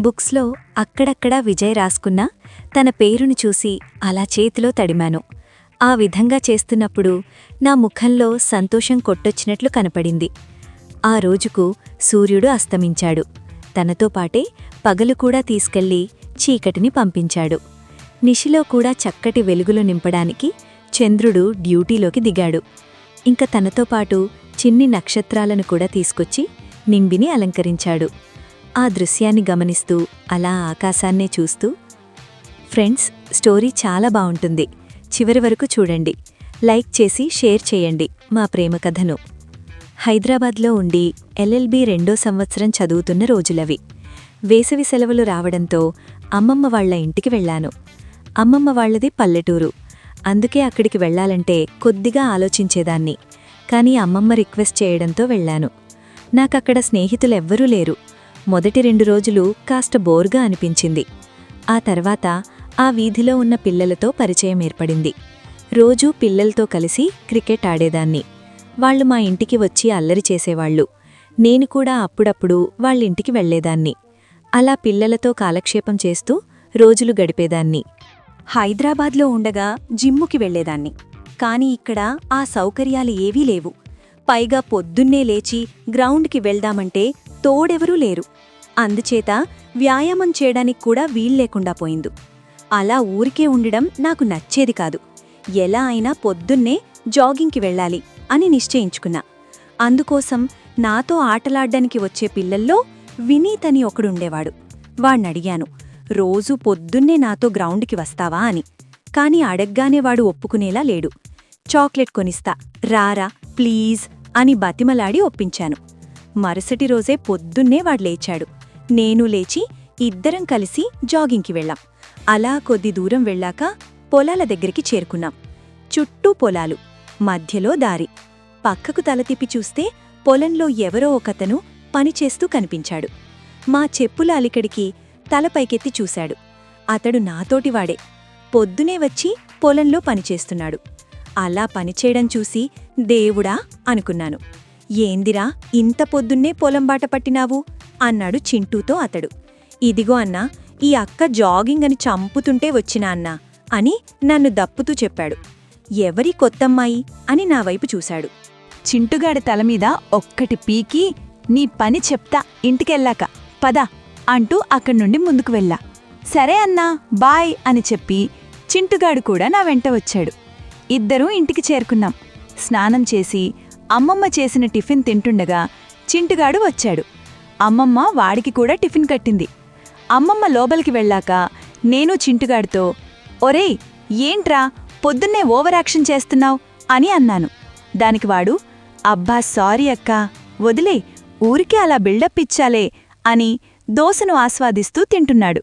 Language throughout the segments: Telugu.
బుక్స్లో అక్కడక్కడా విజయ్ రాసుకున్న తన పేరును చూసి అలా చేతిలో తడిమాను. ఆ విధంగా చేస్తున్నప్పుడు నా ముఖంలో సంతోషం కొట్టొచ్చినట్లు కనపడింది. ఆ రోజుకు సూర్యుడు అస్తమించాడు. తనతో పాటే పగలు కూడా తీసుకెళ్ళి చీకటిని పంపించాడు. నిశిలో కూడా చక్కటి వెలుగులు నింపడానికి చంద్రుడు డ్యూటీలోకి దిగాడు. ఇంక తనతో పాటు చిన్ని నక్షత్రాలను కూడా తీసుకొచ్చి నింబిని అలంకరించాడు. ఆ దృశ్యాన్ని గమనిస్తూ అలా ఆకాశాన్నే చూస్తూ ఫ్రెండ్స్ స్టోరీ చాలా బావుంటుంది. చివరి వరకు చూడండి. లైక్ చేసి షేర్ చేయండి. మా ప్రేమ కథను. హైదరాబాద్లో ఉండి ఎల్ఎల్బి రెండో సంవత్సరం చదువుతున్న రోజులవి. వేసవి సెలవులు రావడంతో అమ్మమ్మ వాళ్ళ ఇంటికి వెళ్ళాను. అమ్మమ్మ వాళ్ళది పల్లెటూరు. అందుకే అక్కడికి వెళ్ళాలంటే కొద్దిగా ఆలోచించేదాన్ని. కానీ అమ్మమ్మ రిక్వెస్ట్ చేయడంతో వెళ్ళాను. నాకక్కడ స్నేహితులెవ్వరూ లేరు. మొదటి రెండు రోజులు కాస్త బోర్గా అనిపించింది. ఆ తర్వాత ఆ వీధిలో ఉన్న పిల్లలతో పరిచయం ఏర్పడింది. రోజూ పిల్లలతో కలిసి క్రికెట్ ఆడేదాన్ని. వాళ్ళు మా ఇంటికి వచ్చి అల్లరి చేసేవాళ్ళు. నేను కూడా అప్పుడప్పుడు వాళ్ళింటికి వెళ్ళేదాన్ని అలా పిల్లలతో కాలక్షేపం చేస్తూ రోజులు గడిపేదాన్ని. హైదరాబాద్లో ఉండగా జిమ్ముకి వెళ్ళేదాన్ని కాని ఇక్కడ ఆ సౌకర్యాలు ఏవీ లేవు. పైగా పొద్దున్నే లేచి గ్రౌండ్కి వెళ్దామంటే తోడెవరూ లేరు. అందుచేత వ్యాయామం చేయడానికి కూడా వీల్లేకుండా పోయింది. అలా ఊరికే ఉండడం నాకు నచ్చేది కాదు. ఎలా అయినా పొద్దున్నే జాగింగ్కి వెళ్ళాలి అని నిశ్చయించుకున్నా. అందుకోసం నాతో ఆటలాడ్డానికి వచ్చే పిల్లల్లో వినీత్ అని ఒకడుండేవాడు వాణ్ణడిగాను. రోజూ పొద్దున్నే నాతో గ్రౌండ్కి వస్తావా? అని. కాని అడగ్గానే వాడు ఒప్పుకునేలా లేడు. చాక్లెట్ కొనిస్తా. రారా ప్లీజ్ అని బతిమలాడి ఒప్పించాను. మరుసటి రోజే పొద్దున్నే వాడు లేచాడు. నేను లేచి ఇద్దరం కలిసి జాగింగ్కి వెళ్ళాం. అలా కొద్ది దూరం వెళ్ళాక పొలాల దగ్గరికి చేరుకున్నాం. చుట్టూ పొలాలు మధ్యలో దారి. పక్కకు తల తిప్పి చూస్తే పొలంలో ఎవరో ఒకతను పనిచేస్తూ కనిపించాడు. మా చెప్పుల అలికడికి తల పైకెత్తి చూశాడు. అతడు నాతోటివాడే పొద్దునే వచ్చి పొలంలో పనిచేస్తున్నాడు అలా పనిచేయడం చూసి దేవుడా అనుకున్నాను. ఏందిరా ఇంత పొద్దున్నే పొలం బాట పట్టినావు? అన్నాడు చింటూతో అతడు. ఇదిగో అన్నా ఈ అక్క జాగింగ్ అని చంపుతుంటే వచ్చినా అన్నా అని నన్ను దప్పుతూ చెప్పాడు. ఎవరి కొత్తమ్మాయి అని నా వైపు చూశాడు. చింటుగాడి తలమీద ఒక్కటి పీకి నీ పని చెప్తా ఇంటికెళ్ళాక పద అంటూ అక్కడి నుండి ముందుకు వెళ్ళా. సరే అన్నా బాయ్ అని చెప్పి చింటుగాడు కూడా నా వెంట వచ్చాడు. ఇద్దరూ ఇంటికి చేరుకున్నాం. స్నానం చేసి అమ్మమ్మ చేసిన టిఫిన్ తింటుండగా చింటుగాడు వచ్చాడు. అమ్మమ్మ వాడికి కూడా టిఫిన్ కట్టింది. అమ్మమ్మ లోపలికి వెళ్ళాక నేను చింటుగాడితో ఒరేయ్ ఏంట్రా? పొద్దున్నే ఓవరాక్షన్ చేస్తున్నావు చేస్తున్నావ్? అని అన్నాను. దానికి వాడు అబ్బా సారీ అక్కా. వదిలే ఊరికే అలా బిల్డప్ ఇచ్చాలే అని దోశను ఆస్వాదిస్తూ తింటున్నాడు.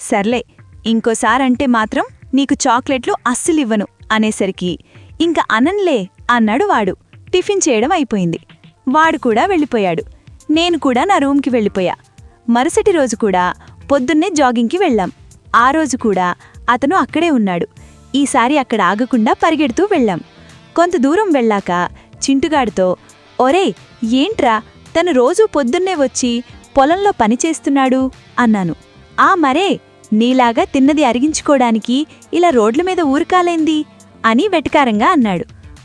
సర్లే ఇంకోసారంటే మాత్రం నీకు చాక్లెట్లు అస్సలివ్వను అనేసరికి ఇంక అనంలే అన్నాడు వాడు. టిఫిన్ చేయడం అయిపోయింది. వాడు కూడా వెళ్ళిపోయాడు. నేను కూడా నా రూమ్కి వెళ్ళిపోయా. మరుసటి రోజు కూడా పొద్దున్నే జాగింగ్కి వెళ్ళాం. ఆ రోజు కూడా అతను అక్కడే ఉన్నాడు. ఈసారి అక్కడ ఆగకుండా పరిగెడుతూ వెళ్ళాం. కొంత దూరం వెళ్ళాక చింటుగాడితో ఒరే ఏంట్రా? తను రోజూ పొద్దున్నే వచ్చి పొలంలో పనిచేస్తున్నాడు అన్నాను. ఆ మరే నీలాగా తిన్నది అరిగించుకోడానికి ఇలా రోడ్ల మీద ఊరకాలేంది అని వెటకారంగా అన్నాడు.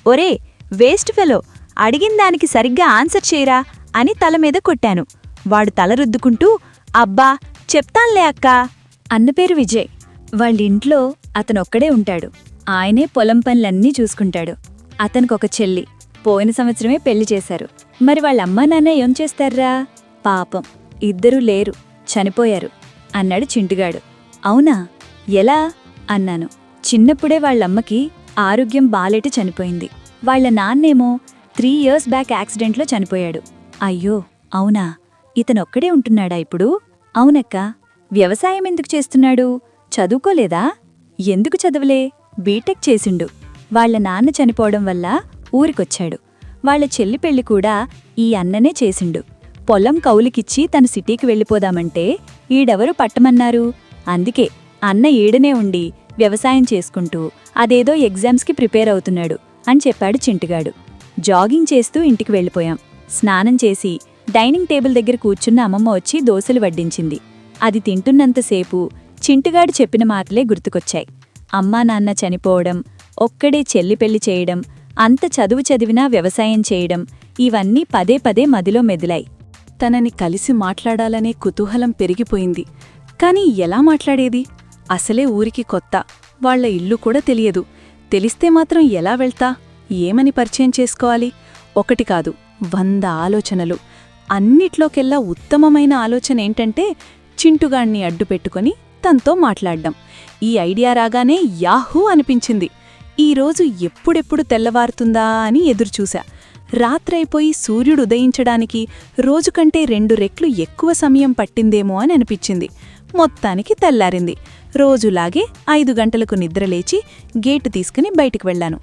ఒరే వేస్ట్ ఫెలో అడిగిన దానికి సరిగ్గా ఆన్సర్ చేయరా అని తల మీద కొట్టాను. వాడు తల రుద్దుకుంటూ అబ్బా చెప్తాన్లే అక్కా. అన్న పేరు విజయ్. వాళ్ళింట్లో అతనొక్కడే ఉంటాడు. ఆయనే పొలం పనులన్నీ చూసుకుంటాడు. అతనికొక చెల్లి. పోయిన సంవత్సరమే పెళ్ళి చేశారు. మరి వాళ్ళమ్మా నాన్న ఏం చేస్తారా? పాపం. ఇద్దరూ లేరు. చనిపోయారు. అన్నాడు చింటుగాడు. అవునా? ఎలా? అన్నాను. చిన్నప్పుడే వాళ్ళమ్మకి ఆరోగ్యం బాలేటి చనిపోయింది. వాళ్ళ నాన్నేమో త్రీ ఇయర్స్ బ్యాక్ యాక్సిడెంట్లో చనిపోయాడు. అయ్యో అవునా? ఇతనొక్కడే ఉంటున్నాడా ఇప్పుడు? అవునక్క వ్యవసాయం ఎందుకు చేస్తున్నాడు? చదువుకోలేదా? ఎందుకు చదవలే? బీటెక్ చేసిండు. వాళ్ళ నాన్న చనిపోవడం వల్ల ఊరికొచ్చాడు. వాళ్ళ చెల్లి పెళ్ళి కూడా ఈ అన్ననే చేసిండు. పొలం కౌలికిచ్చి తను సిటీకి వెళ్ళిపోదామంటే ఈడెవరు పట్టమన్నారు? అందుకే అన్న ఈడనే ఉండి వ్యవసాయం చేసుకుంటూ అదేదో ఎగ్జామ్స్కి ప్రిపేర్ అవుతున్నాడు. అని చెప్పాడు చింటిగాడు. జాగింగ్ చేస్తూ ఇంటికి వెళ్ళిపోయాం. స్నానం చేసి డైనింగ్ టేబుల్ దగ్గర కూర్చున్న అమ్మమ్మ వచ్చి దోశలు వడ్డించింది. అది తింటున్నంతసేపు చింటుగాడు చెప్పిన మాటలే గుర్తుకొచ్చాయి. అమ్మా నాన్న చనిపోవడం ఒక్కడే చెల్లి పెళ్ళి చేయడం అంత చదువు చదివినా వ్యవసాయం చేయడం ఇవన్నీ పదే పదే మదిలో మెదిలాయి. తనని కలిసి మాట్లాడాలనే కుతూహలం పెరిగిపోయింది. కాని ఎలా మాట్లాడేది? అసలే ఊరికి కొత్త. వాళ్ళ ఇల్లు కూడా తెలియదు. తెలిస్తే మాత్రం ఎలా వెళ్తా? ఏమని పరిచయం చేసుకోవాలి? ఒకటి కాదు వంద ఆలోచనలు. అన్నిట్లోకెల్లా ఉత్తమమైన ఆలోచన ఏంటంటే చింటుగాణ్ణి అడ్డుపెట్టుకుని తనతో మాట్లాడ్డం. ఈ ఐడియా రాగానే యాహూ అనిపించింది. ఈరోజు ఎప్పుడెప్పుడు తెల్లవారుతుందా అని ఎదురుచూశా రాత్రైపోయి సూర్యుడు ఉదయించడానికి రోజుకంటే రెండు రెట్లు ఎక్కువ సమయం పట్టిందేమో అని అనిపించింది. మొత్తానికి తెల్లారింది. రోజులాగే ఐదు గంటలకు నిద్రలేచి గేటు తీసుకుని బయటికి వెళ్ళాను.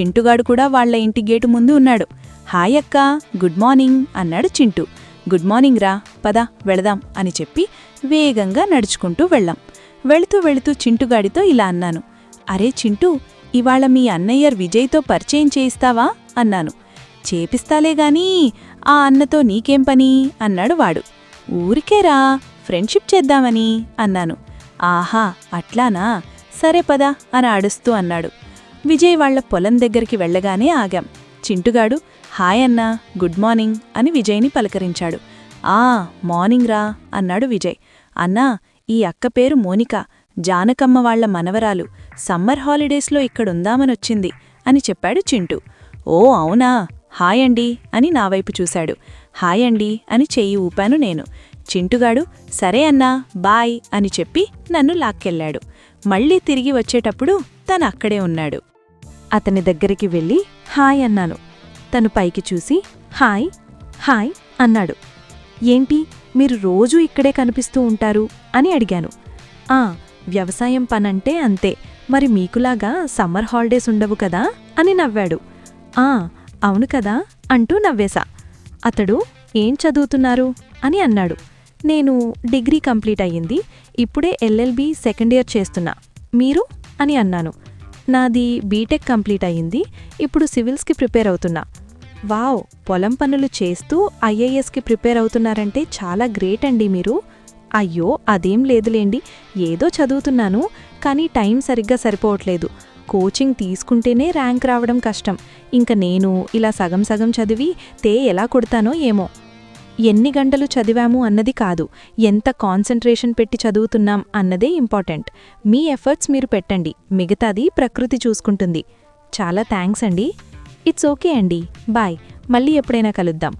చింటుగాడు కూడా వాళ్ళ ఇంటి గేటు ముందు ఉన్నాడు. హాయ్ గుడ్ మార్నింగ్ అన్నాడు చింటు. గుడ్ మార్నింగ్ రా పద వెళదాం అని చెప్పి వేగంగా నడుచుకుంటూ వెళ్ళాం. వెళుతూ వెళుతూ చింటుగాడితో ఇలా అన్నాను. అరే చింటూ ఇవాళ మీ అన్నయ్యర్ విజయ్తో పరిచయం చేయిస్తావా? అన్నాను. చేపిస్తాలే గాని ఆ అన్నతో నీకేం పని? అన్నాడు వాడు. ఊరికేరా ఫ్రెండ్షిప్ చేద్దామని అన్నాను. ఆహా అట్లానా? సరే పదా అని ఆడుస్తూ అన్నాడు. విజయ్ వాళ్ళ పొలం దగ్గరికి వెళ్ళగానే ఆగాం. చింటుగాడు హాయ్ అన్నా గుడ్ మార్నింగ్ అని విజయ్ని పలకరించాడు. ఆ మార్నింగ్ రా అన్నాడు విజయ్. అన్నా ఈ అక్క పేరు మోనిక జానకమ్మ వాళ్ళ మనవరాలు. సమ్మర్ హాలిడేస్లో ఇక్కడుందామనొచ్చింది అని చెప్పాడు చింటూ. ఓ అవునా? హాయ్ అండి అని నా వైపు చూశాడు. హాయ్ అండి అని చెయ్యి ఊపాను నేను. చింటుగాడు సరే అన్నా బాయ్ అని చెప్పి నన్ను లాక్కెళ్ళాడు. మళ్ళీ తిరిగి వచ్చేటప్పుడు తను అక్కడే ఉన్నాడు. అతని దగ్గరికి వెళ్ళి హాయ్ అన్నాను. తను పైకి చూసి హాయ్ హాయ్ అన్నాడు. ఏంటి మీరు రోజూ ఇక్కడే కనిపిస్తూ ఉంటారు? అని అడిగాను. ఆ వ్యవసాయం పనంటే అంతే. మరి మీకులాగా సమ్మర్ హాలిడేస్ ఉండవు కదా? అని నవ్వాడు. ఆ అవును కదా అంటూ నవ్వేశా. అతడు ఏం చదువుతున్నారు? అని అన్నాడు. నేను డిగ్రీ కంప్లీట్ అయ్యింది. ఇప్పుడే ఎల్ఎల్బి సెకండ్ ఇయర్ చేస్తున్నా. మీరు? అని అన్నాను. నాది బీటెక్ కంప్లీట్ అయ్యింది. ఇప్పుడు సివిల్స్కి ప్రిపేర్ అవుతున్నా. వావ్ పొలం పనులు చేస్తూ ఐఏఎస్కి ప్రిపేర్ అవుతున్నారంటే చాలా గ్రేట్ అండి మీరు. అయ్యో అదేం లేదులేండి. ఏదో చదువుతున్నాను కానీ టైం సరిగ్గా సరిపోవట్లేదు. కోచింగ్ తీసుకుంటేనే ర్యాంక్ రావడం కష్టం. ఇంక నేను ఇలా సగం సగం చదివి తే ఎలా కొడతానో ఏమో. ఎన్ని గంటలు చదివాము అన్నది కాదు. ఎంత కాన్సన్ట్రేషన్ పెట్టి చదువుతున్నాం అన్నదే ఇంపార్టెంట్. మీ ఎఫర్ట్స్ మీరు పెట్టండి. మిగతాది ప్రకృతి చూసుకుంటుంది. చాలా థ్యాంక్స్ అండి. ఇట్స్ ఓకే అండి. బాయ్. మళ్ళీ ఎప్పుడైనా కలుద్దాం.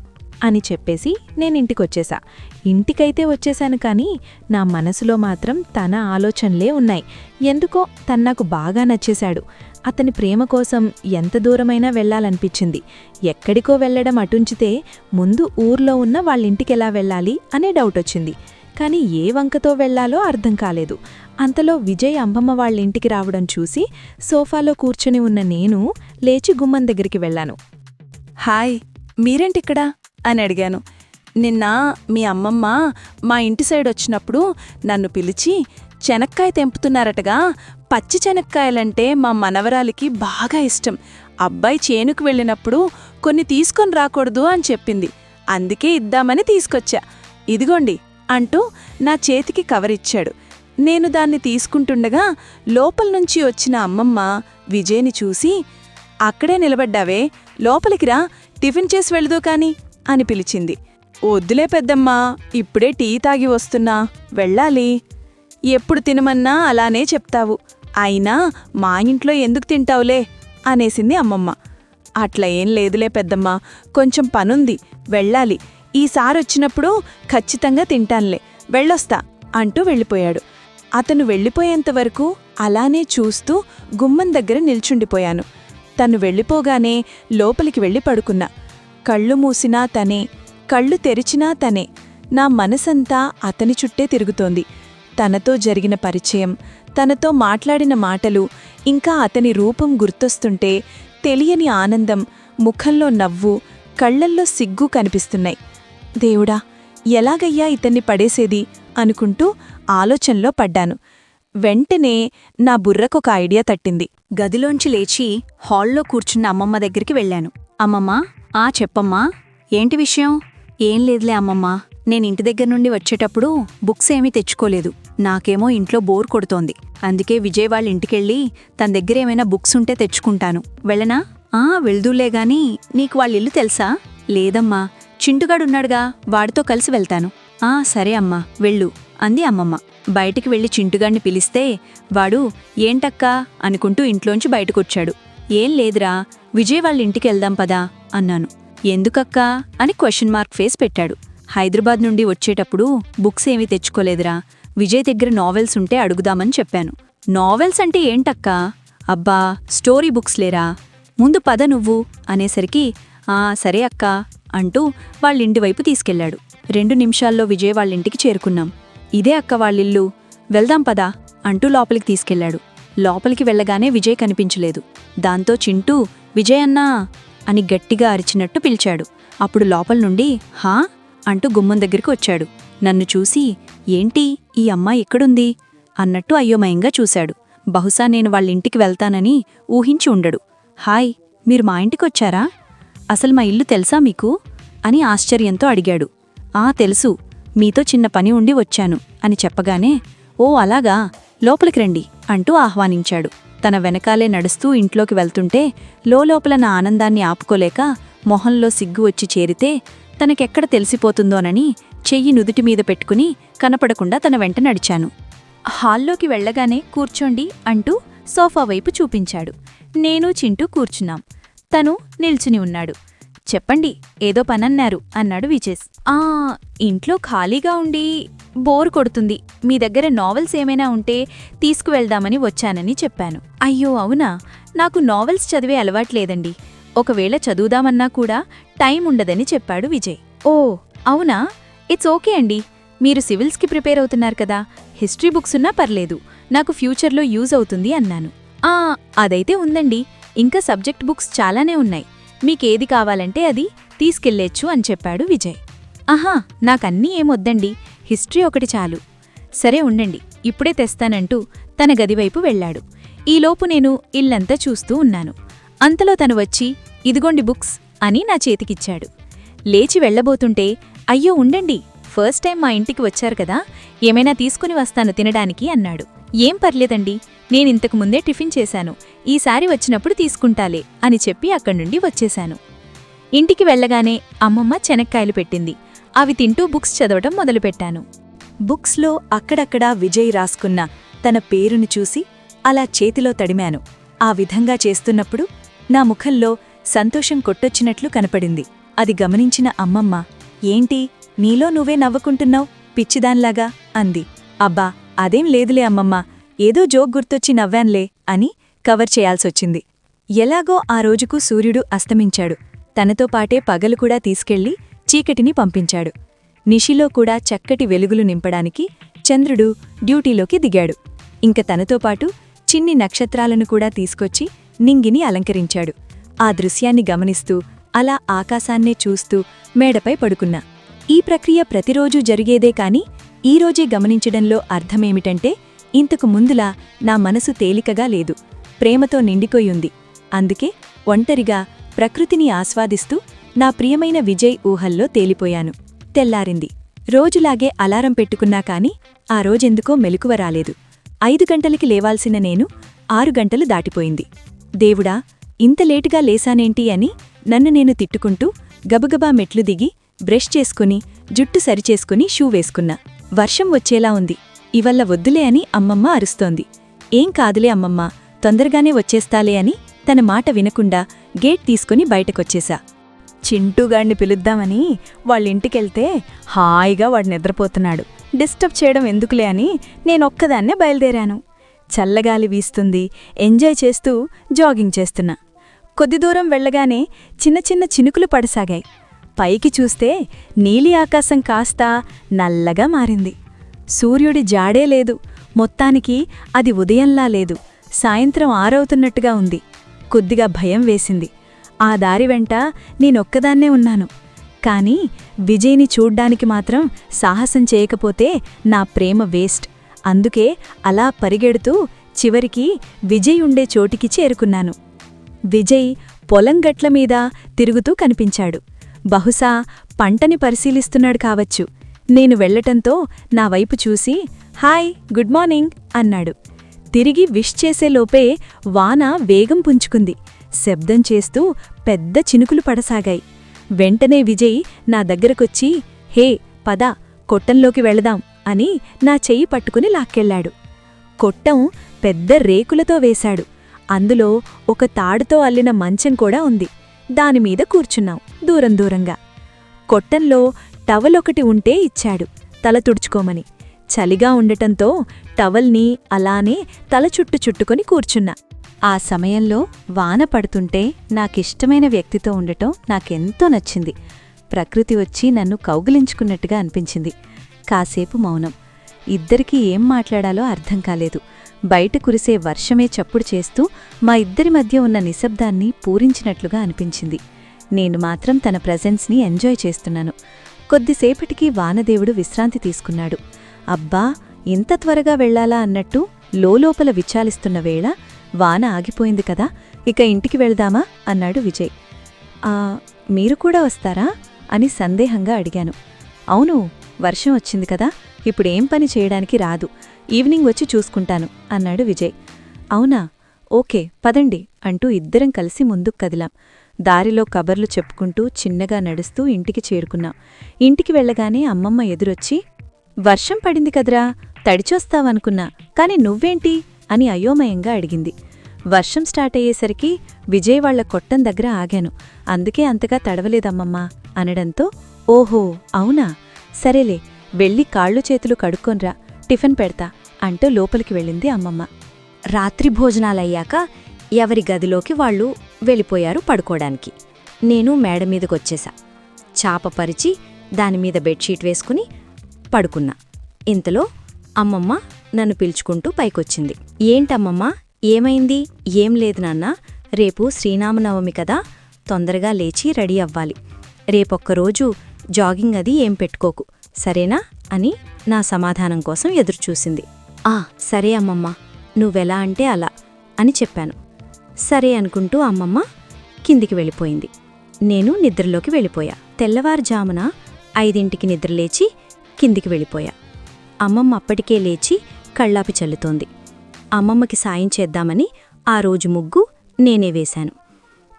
అని చెప్పేసి నేను ఇంటికొచ్చేసా. ఇంటికైతే వచ్చేశాను కానీ నా మనసులో మాత్రం తన ఆలోచనలే ఉన్నాయి. ఎందుకో తను నాకు బాగా నచ్చేశాడు. అతని ప్రేమ కోసం ఎంత దూరమైనా వెళ్ళాలనిపించింది ఎక్కడికో వెళ్ళడం అటుంచితే ముందు ఊర్లో ఉన్న వాళ్ళింటికెలా వెళ్ళాలి అనే డౌట్ వచ్చింది కానీ ఏ వంకతో వెళ్ళాలో అర్థం కాలేదు. అంతలో విజయ్ అంబమ్మ వాళ్ళింటికి రావడం చూసి సోఫాలో కూర్చొని ఉన్న నేను లేచి గుమ్మం దగ్గరికి వెళ్ళాను. హాయ్ మీరేంటిక్కడా? అని అడిగాను. నిన్న మీ అమ్మమ్మ మా ఇంటి సైడ్ వచ్చినప్పుడు నన్ను పిలిచి చెనక్కాయ తెంపుతున్నారటగా. పచ్చి చెనక్కాయలంటే మా మనవరాలికి బాగా ఇష్టం. అబ్బాయి చేనుకు వెళ్ళినప్పుడు కొన్ని తీసుకొని రాకూడదు అని చెప్పింది. అందుకే ఇద్దామని తీసుకొచ్చా. ఇదిగోండి అంటూ నా చేతికి కవరిచ్చాడు నేను దాన్ని తీసుకుంటుండగా లోపల నుంచి వచ్చిన అమ్మమ్మ విజయ్ని చూసి అక్కడే నిలబడ్డావే లోపలికి రా టిఫిన్ చేసి వెళదు కానీ. అని పిలిచింది. వద్దులే పెద్దమ్మా ఇప్పుడే టీ తాగి వస్తున్నా వెళ్ళాలి. ఎప్పుడు తినమన్నా అలానే చెప్తావు. అయినా మా ఇంట్లో ఎందుకు తింటావులే? అనేసింది అమ్మమ్మ. అట్లా ఏం లేదులే పెద్దమ్మ కొంచెం పనుంది వెళ్ళాలి. ఈసారొచ్చినప్పుడు ఖచ్చితంగా తింటాన్లే వెళ్ళొస్తా అంటూ వెళ్ళిపోయాడు. అతను వెళ్ళిపోయేంతవరకు అలానే చూస్తూ గుమ్మం దగ్గర నిల్చుండిపోయాను. తను వెళ్ళిపోగానే లోపలికి వెళ్ళి పడుకున్నా. కళ్ళు మూసినా తనే కళ్ళు తెరిచినా తనే నా మనసంతా అతని చుట్టే తిరుగుతోంది. తనతో జరిగిన పరిచయం తనతో మాట్లాడిన మాటలు ఇంకా అతని రూపం గుర్తొస్తుంటే తెలియని ఆనందం ముఖంలో నవ్వు కళ్ళల్లో సిగ్గు కనిపిస్తున్నాయి. దేవుడా ఎలాగయ్యా ఇతన్ని పడేసేది? అనుకుంటూ ఆలోచనలో పడ్డాను. వెంటనే నా బుర్రకొక ఐడియా తట్టింది. గదిలోంచి లేచి హాల్లో కూర్చున్న అమ్మమ్మ దగ్గరికి వెళ్ళాను. అమ్మమ్మ ఆ చెప్పమ్మా ఏంటి విషయం? ఏం లేదులే అమ్మమ్మ. నేను ఇంటి దగ్గర నుండి వచ్చేటప్పుడు బుక్స్ ఏమీ తెచ్చుకోలేదు. నాకేమో ఇంట్లో బోర్ కొడుతోంది. అందుకే విజయ్ వాళ్ళ ఇంటికెళ్ళి తన దగ్గర ఏమైనా బుక్స్ ఉంటే తెచ్చుకుంటాను. వెళ్ళనా? ఆ వెళ్దూలే గాని నీకు వాళ్ళ ఇల్లు తెలుసా? లేదమ్మా. చింటుగాడున్నాడుగా వాడితో కలిసి వెళ్తాను. ఆ సరే అమ్మా వెళ్ళు అంది అమ్మమ్మ. బయటికి వెళ్ళి చింటుగాడిని పిలిస్తే వాడు ఏంటక్కా? అనుకుంటూ ఇంట్లోంచి బయటకొచ్చాడు. ఏం లేదురా విజయ్ వాళ్ళ ఇంటికి వెళ్దాం పదా అన్నాను. ఎందుకక్కా అని క్వశ్చన్ మార్క్ ఫేస్ పెట్టాడు. హైదరాబాద్ నుండి వచ్చేటప్పుడు బుక్స్ ఏమీ తెచ్చుకోలేదురా విజయ్ దగ్గర నావెల్స్ ఉంటే అడుగుదామని చెప్పాను. నావెల్స్ అంటే ఏంటక్కా? అబ్బా స్టోరీ బుక్స్ లేరా? ముందు పద నువ్వు అనేసరికి ఆ సరే అక్కా అంటూ వాళ్ళింటి వైపు తీసుకెళ్ళాడు రెండు నిమిషాల్లో విజయ్ వాళ్ళింటికి చేరుకున్నాం. ఇదే అక్క వాళ్ళిల్లు వెళ్దాం పదా అంటూ లోపలికి తీసుకెళ్ళాడు లోపలికి వెళ్ళగానే విజయ్ కనిపించలేదు. దాంతో చింటూ విజయ్ అన్నా అని గట్టిగా అరిచినట్టు పిలిచాడు. అప్పుడు లోపల నుండి హా అంటూ గుమ్మం దగ్గరికి వచ్చాడు. నన్ను చూసి ఏంటి ఈ అమ్మాయి ఎక్కడుంది? అన్నట్టు అయోమయంగా చూశాడు. బహుశా నేను వాళ్ళింటికి వెళ్తానని ఊహించి ఉండడు. హాయ్ మీరు మా ఇంటికొచ్చారా అసలు మా ఇల్లు తెలుసా మీకు? అని ఆశ్చర్యంతో అడిగాడు. ఆ తెలుసు. మీతో చిన్న పని ఉండి వచ్చాను అని చెప్పగానే ఓ అలాగా. లోపలికి రండి అంటూ ఆహ్వానించాడు. తన వెనకాలే నడుస్తూ ఇంట్లోకి వెళ్తుంటే లోలోపల నా ఆనందాన్ని ఆపుకోలేక మొహంలో సిగ్గు వచ్చి చేరితే తనకెక్కడ తెలిసిపోతుందోనని చెయ్యి నుదుటి మీద పెట్టుకుని కనపడకుండా తన వెంట నడిచాను. హాల్లోకి వెళ్ళగానే కూర్చోండి అంటూ సోఫా వైపు చూపించాడు. నేను చింటూ కూర్చున్నాం. తను నిల్చుని ఉన్నాడు. చెప్పండి ఏదో పనన్నారు అన్నాడు విజేస్ ఆ ఇంట్లో ఖాళీగా ఉండి బోర్ కొడుతుంది మీ దగ్గర నావెల్స్ ఏమైనా ఉంటే తీసుకువెళ్దామని వచ్చానని చెప్పాను. అయ్యో అవునా? నాకు నావెల్స్ చదివే అలవాట్లేదండి ఒకవేళ చదువుదామన్నా కూడా టైం ఉండదని చెప్పాడు విజయ్. ఓ అవునా? ఇట్స్ ఓకే అండి. మీరు సివిల్స్కి ప్రిపేర్ అవుతున్నారు కదా హిస్టరీ బుక్స్ ఉన్నా పర్లేదు నాకు ఫ్యూచర్లో యూజ్ అవుతుంది అన్నాను. ఆ అదైతే ఉందండి. ఇంకా సబ్జెక్ట్ బుక్స్ చాలానే ఉన్నాయి. మీకేది కావాలంటే అది తీసుకెళ్ళేచ్చు అని చెప్పాడు విజయ్. ఆహా నాకన్నీ ఏమొద్దండి. హిస్టరీ ఒకటి చాలు. సరే ఉండండి ఇప్పుడే తెస్తానంటూ తన గదివైపు వెళ్ళాడు. ఈలోపు నేను ఇల్లంతా చూస్తూ ఉన్నాను. అంతలో తను వచ్చి ఇదిగోండి బుక్స్ అని నా చేతికిచ్చాడు. లేచి వెళ్ళబోతుంటే అయ్యో ఉండండి ఫస్ట్ టైం మా ఇంటికి వచ్చారు కదా ఏమైనా తీసుకుని వస్తాను తినడానికి అన్నాడు. ఏం పర్లేదండి నేనింతకు ముందే టిఫిన్ చేశాను. ఈసారి వచ్చినప్పుడు తీసుకుంటాలే అని చెప్పి అక్కడి నుండి వచ్చేశాను. ఇంటికి వెళ్ళగానే అమ్మమ్మ చెనక్కాయలు పెట్టింది. అవి తింటూ బుక్స్ చదవటం మొదలుపెట్టాను. బుక్స్లో అక్కడక్కడా విజయ్ రాసుకున్న తన పేరును చూసి అలా చేతిలో తడిమాను. ఆ విధంగా చేస్తున్నప్పుడు నా ముఖంలో సంతోషం కొట్టొచ్చినట్లు కనపడింది. అది గమనించిన అమ్మమ్మ ఏంటి నీలో నువ్వే నవ్వుకుంటున్నావు? పిచ్చిదాన్లాగా అంది. అబ్బా అదేం లేదులే అమ్మమ్మ. ఏదో జోక్ గుర్తొచ్చి నవ్వాన్లే అని కవర్ చేయాల్సొచ్చింది. ఎలాగో ఆ రోజుకు సూర్యుడు అస్తమించాడు. తనతో పాటే పగలు కూడా తీసుకెళ్ళి చీకటిని పంపించాడు. నిషిలో కూడా చక్కటి వెలుగులు నింపడానికి చంద్రుడు డ్యూటీలోకి దిగాడు. ఇంక తనతో పాటు చిన్ని నక్షత్రాలను కూడా తీసుకొచ్చి నింగిని అలంకరించాడు. ఆ దృశ్యాన్ని గమనిస్తూ అలా ఆకాశాన్నే చూస్తూ మేడపై పడుకున్నా. ఈ ప్రక్రియ ప్రతిరోజూ జరిగేదే కాని ఈరోజే గమనించడంలో అర్థమేమిటంటే ఇంతకు ముందులా నా మనసు తేలికగా లేదు ప్రేమతో నిండిపోయింది. అందుకే ఒంటరిగా ప్రకృతిని ఆస్వాదిస్తూ నా ప్రియమైన విజయ్ ఊహల్లో తేలిపోయాను. తెల్లారింది. రోజులాగే అలారం పెట్టుకున్నా కాని ఆ రోజెందుకో మెలకువ రాలేదు. ఐదు గంటలకి లేవాల్సిన నేను ఆరు గంటలు దాటిపోయింది. దేవుడా ఇంత లేటుగా లేశానేంటి అని నన్ను నేను తిట్టుకుంటూ గబగబా మెట్లు దిగి బ్రష్ చేసుకుని జుట్టు సరిచేసుకుని షూ వేసుకున్నా. వర్షం వచ్చేలా ఉంది. ఇవల్ల వద్దులే అని అమ్మమ్మ అరుస్తోంది. ఏం కాదులే అమ్మమ్మ తొందరగానే వచ్చేస్తాలే అని తన మాట వినకుండా గేట్ తీసుకుని బయటకొచ్చేశా. చింటూగాడిని పిలుద్దామని వాళ్ళింటికెళ్తే హాయిగా వాడు నిద్రపోతున్నాడు. డిస్టర్బ్ చేయడం ఎందుకులే అని నేనొక్కదాన్నే బయలుదేరాను. చల్లగాలి వీస్తుంది ఎంజాయ్ చేస్తూ జాగింగ్ చేస్తున్నా. కొద్ది దూరం వెళ్ళగానే చిన్న చిన్న చినుకులు పడసాగాయి. పైకి చూస్తే నీలి ఆకాశం కాస్త నల్లగా మారింది. సూర్యుడి జాడే లేదు. మొత్తానికి అది ఉదయంలా లేదు. సాయంత్రం ఆరవుతున్నట్టుగా ఉంది. కొద్దిగా భయం వేసింది. ఆ దారి వెంట నేనొక్కదాన్నే ఉన్నాను. కాని విజయ్ని చూడ్డానికి మాత్రం సాహసం చేయకపోతే నా ప్రేమ వేస్ట్. అందుకే అలా పరిగెడుతూ చివరికి విజయ్ ఉండే చోటికి చేరుకున్నాను. విజయ్ పొలం గట్ల మీద తిరుగుతూ కనిపించాడు. బహుశా పంటని పరిశీలిస్తున్నాడు కావచ్చు. నేను వెళ్ళటంతో నా వైపు చూసి హాయ్ గుడ్ మార్నింగ్ అన్నాడు. తిరిగి విష్ చేసేలోపే వాన వేగం పుంజుకుంది. శబ్దం చేస్తూ పెద్ద చినుకులు పడసాగాయి. వెంటనే విజయ్ నా దగ్గరకొచ్చి హే పద కొట్టంలోకి వెళదాం అని నా చెయ్యి పట్టుకుని లాక్కెళ్ళాడు. కొట్టం పెద్ద రేకులతో వేశాడు. అందులో ఒక తాడుతో అల్లిన మంచం కూడా ఉంది. దానిమీద కూర్చున్నాం దూరం దూరంగా. కొట్టంలో టవలొకటి ఉంటే ఇచ్చాడు తల తుడుచుకోమని. చలిగా ఉండటంతో టవల్ని అలానే తల చుట్టు చుట్టుకొని కూర్చున్నా. ఆ సమయంలో వాన పడుతుంటే నాకిష్టమైన వ్యక్తితో ఉండటం నాకెంతో నచ్చింది. ప్రకృతి వచ్చి నన్ను కౌగిలించుకున్నట్టుగా అనిపించింది. కాసేపు మౌనం. ఇద్దరికీ ఏం మాట్లాడాలో అర్థం కాలేదు. బయట కురిసే వర్షమే చప్పుడు చేస్తూ మా ఇద్దరి మధ్య ఉన్న నిశ్శబ్దాన్ని పూరించినట్లుగా అనిపించింది. నేను మాత్రం తన ప్రజెన్స్ని ఎంజాయ్ చేస్తున్నాను. కొద్దిసేపటికి వానదేవుడు విశ్రాంతి తీసుకున్నాడు. అబ్బా ఇంత త్వరగా వెళ్ళాలా అన్నట్టు లోలోపల విచాలిస్తున్న వేళ వాన ఆగిపోయింది కదా ఇక ఇంటికి వెళ్దామా? అన్నాడు విజయ్. ఆ మీరు కూడా వస్తారా? అని సందేహంగా అడిగాను. అవును వర్షం వచ్చింది కదా ఇప్పుడేం పని చేయడానికి రాదు. ఈవినింగ్ వచ్చి చూసుకుంటాను అన్నాడు విజయ్. అవునా? ఓకే పదండి అంటూ ఇద్దరం కలిసి ముందుకు కదిలాం. దారిలో కబర్లు చెప్పుకుంటూ చిన్నగా నడుస్తూ ఇంటికి చేరుకున్నాం. ఇంటికి వెళ్ళగానే అమ్మమ్మ ఎదురొచ్చి వర్షం పడింది కదరా తడిచొస్తావనుకున్నా కాని నువ్వేంటి? అని అయోమయంగా అడిగింది. వర్షం స్టార్ట్ అయ్యేసరికి విజయ్ వాళ్ళ కొట్టం దగ్గర ఆగాను అందుకే అంతగా తడవలేదమ్మమ్మా అనడంతో ఓహో అవునా? సరేలే వెళ్ళి కాళ్ళు చేతులు కడుక్కొన్రా టిఫిన్ పెడతా అంటూ లోపలికి వెళ్ళింది అమ్మమ్మ. రాత్రి భోజనాలయ్యాక ఎవరి గదిలోకి వాళ్ళు వెళ్ళిపోయారు పడుకోడానికి. నేను మేడ మీదకొచ్చేసా. చాప పరిచి దానిమీద బెడ్షీట్ వేసుకుని పడుకున్నా. ఇంతలో అమ్మమ్మ నన్ను పిలుచుకుంటూ పైకొచ్చింది. ఏంటమ్మమ్మ ఏమైంది? ఏం లేదు నాన్న. రేపు శ్రీనామనవమి కదా. తొందరగా లేచి రెడీ అవ్వాలి. రేపొక్కరోజు జాగింగ్ అది ఏం పెట్టుకోకు. సరేనా అని నా సమాధానం కోసం ఎదురుచూసింది. ఆ సరే అమ్మమ్మ నువ్వెలా అంటే అలా అని చెప్పాను. సరే అనుకుంటూ అమ్మమ్మ కిందికి వెళ్ళిపోయింది. నేను నిద్రలోకి వెళ్ళిపోయా. తెల్లవారుజామున ఐదింటికి నిద్రలేచి కిందికి వెళ్ళిపోయా. అమ్మమ్మ అప్పటికే లేచి కళ్ళాపి చల్లుతోంది. అమ్మమ్మకి సాయం చేద్దామని ఆ రోజు ముగ్గు నేనే వేశాను.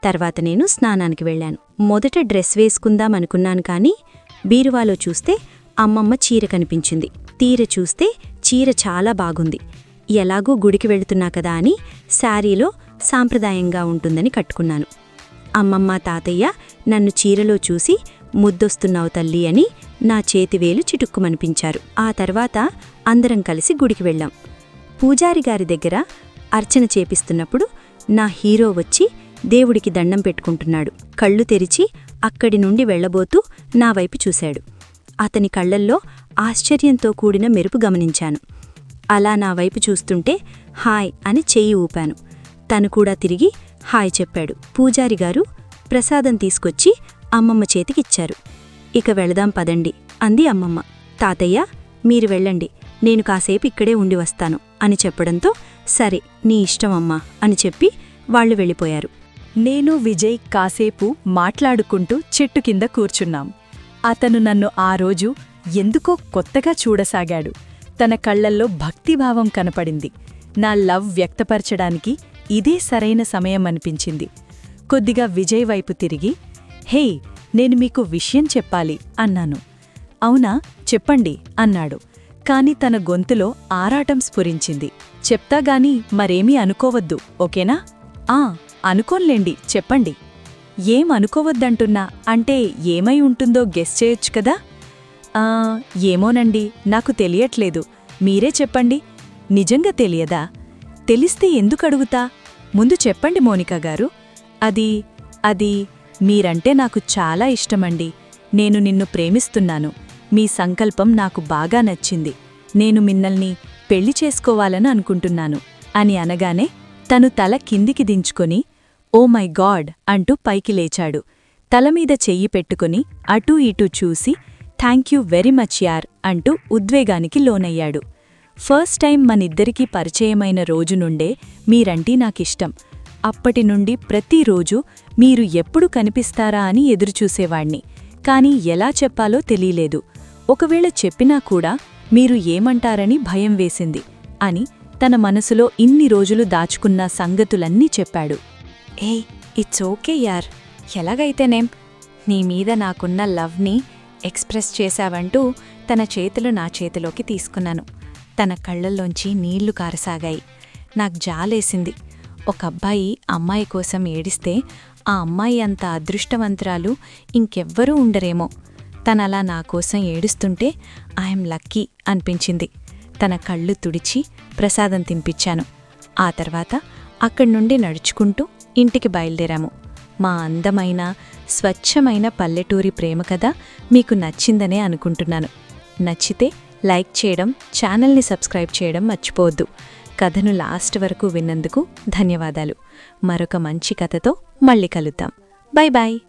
తర్వాత నేను స్నానానికి వెళ్ళాను. మొదట డ్రెస్ వేసుకుందామనుకున్నాను కానీ బీరువాలో చూస్తే అమ్మమ్మ చీర కనిపించింది. తీర చూస్తే చీర చాలా బాగుంది. ఎలాగూ గుడికి వెళుతున్నా కదా అని శారీలో సాంప్రదాయంగా ఉంటుందని కట్టుకున్నాను. అమ్మమ్మ తాతయ్య నన్ను చీరలో చూసి ముద్దొస్తున్నావు తల్లి అని నా చేతివేలు చిటుక్కుమనిపించారు. ఆ తర్వాత అందరం కలిసి గుడికి వెళ్ళాం. పూజారి గారి దగ్గర అర్చన చేపిస్తున్నప్పుడు నా హీరో వచ్చి దేవుడికి దండం పెట్టుకుంటున్నాడు. కళ్ళు తెరిచి అక్కడి నుండి వెళ్ళబోతూ నా వైపు చూశాడు. అతని కళ్ళల్లో ఆశ్చర్యంతో కూడిన మెరుపు గమనించాను. అలా నా వైపు చూస్తుంటే హాయ్ అని చెయ్యి ఊపాను. తను కూడా తిరిగి హాయ్ చెప్పాడు. పూజారి గారు ప్రసాదం తీసుకొచ్చి అమ్మమ్మ చేతికిచ్చారు. ఇక వెళదాం పదండి అంది అమ్మమ్మ. తాతయ్య మీరు వెళ్ళండి. నేను కాసేపు ఇక్కడే ఉండి వస్తాను అని చెప్పడంతో సరే నీ ఇష్టమమ్మా అని చెప్పి వాళ్ళు వెళ్ళిపోయారు. నేను విజయ్ కాసేపు మాట్లాడుకుంటూ చెట్టు కింద కూర్చున్నాం. అతను నన్ను ఆ రోజు ఎందుకో కొత్తగా చూడసాగాడు. తన కళ్ళల్లో భక్తిభావం కనపడింది. నా లవ్ వ్యక్తపరచడానికి ఇదే సరైన సమయం అనిపించింది. కొద్దిగా విజయ్ వైపు తిరిగి హే నేను మీకు విషయం చెప్పాలి అన్నాను. అవునా చెప్పండి అన్నాడు. కాని తన గొంతులో ఆరాటం స్ఫురించింది. చెప్తాగాని మరేమీ అనుకోవద్దు ఓకేనా? ఆ అనుకోన్లేండి చెప్పండి. ఏం అనుకోవద్దంటున్నా అంటే ఏమై ఉంటుందో గెస్ చేయొచ్చు కదా? ఆ ఏమోనండి నాకు తెలియట్లేదు. మీరే చెప్పండి. నిజంగా తెలియదా? తెలిస్తే ఎందుకడుగుతా ముందు చెప్పండి మోనికా గారు. అది అది మీరంటే నాకు చాలా ఇష్టమండి. నేను నిన్ను ప్రేమిస్తున్నాను. మీ సంకల్పం నాకు బాగా నచ్చింది. నేను మిన్నల్ని పెళ్ళి చేసుకోవాలని అనుకుంటున్నాను. అని అనగానే తను తల కిందికి దించుకొని ఓ మై గాడ్ అంటూ పైకి లేచాడు. తలమీద చెయ్యి పెట్టుకుని అటూ ఇటూ చూసి థ్యాంక్యూ వెరీ మచ్ యార్ అంటూ ఉద్వేగానికి లోనయ్యాడు. ఫస్ట్ టైం మనిద్దరికీ పరిచయమైన రోజు నుండే మీరంటే నాకిష్టం. అప్పటి నుండి ప్రతిరోజు మీరు ఎప్పుడు కనిపిస్తారా అని ఎదురుచూసేవాణ్ణి. కాని ఎలా చెప్పాలో తెలీలేదు ఒకవేళ చెప్పినా కూడా మీరు ఏమంటారని భయం వేసింది అని తన మనసులో ఇన్ని రోజులు దాచుకున్న సంగతులన్నీ చెప్పాడు. ఏయ్ ఇట్స్ ఓకే యార్ ఎలాగైతేనేం? నీ మీద నాకున్న లవ్ని ఎక్స్ప్రెస్ చేశావంటూ తన చేతులు నా చేతిలోకి తీసుకున్నాను. తన కళ్ళల్లోంచి నీళ్ళు కారసాగాయి. నాకు జాలేసింది. ఒక అబ్బాయి అమ్మాయి కోసం ఏడిస్తే ఆ అమ్మాయి అంత అదృష్టవంతురాలు ఇంకెవ్వరూ ఉండరేమో. తనలా నా కోసం ఏడుస్తుంటే ఐఎమ్ లక్కీ అనిపించింది. తన కళ్ళు తుడిచి ప్రసాదం తినిపించాను. ఆ తర్వాత అక్కడి నుండి నడుచుకుంటూ ఇంటికి బయలుదేరాము. మా అందమైన స్వచ్ఛమైన పల్లెటూరి ప్రేమ కథ మీకు నచ్చిందనే అనుకుంటున్నాను. నచ్చితే లైక్ చేయడం ఛానల్ని సబ్స్క్రైబ్ చేయడం మర్చిపోవద్దు. కథను లాస్ట్ వరకు విన్నందుకు ధన్యవాదాలు. మరొక మంచి కథతో మళ్ళీ కలుద్దాం. Bye bye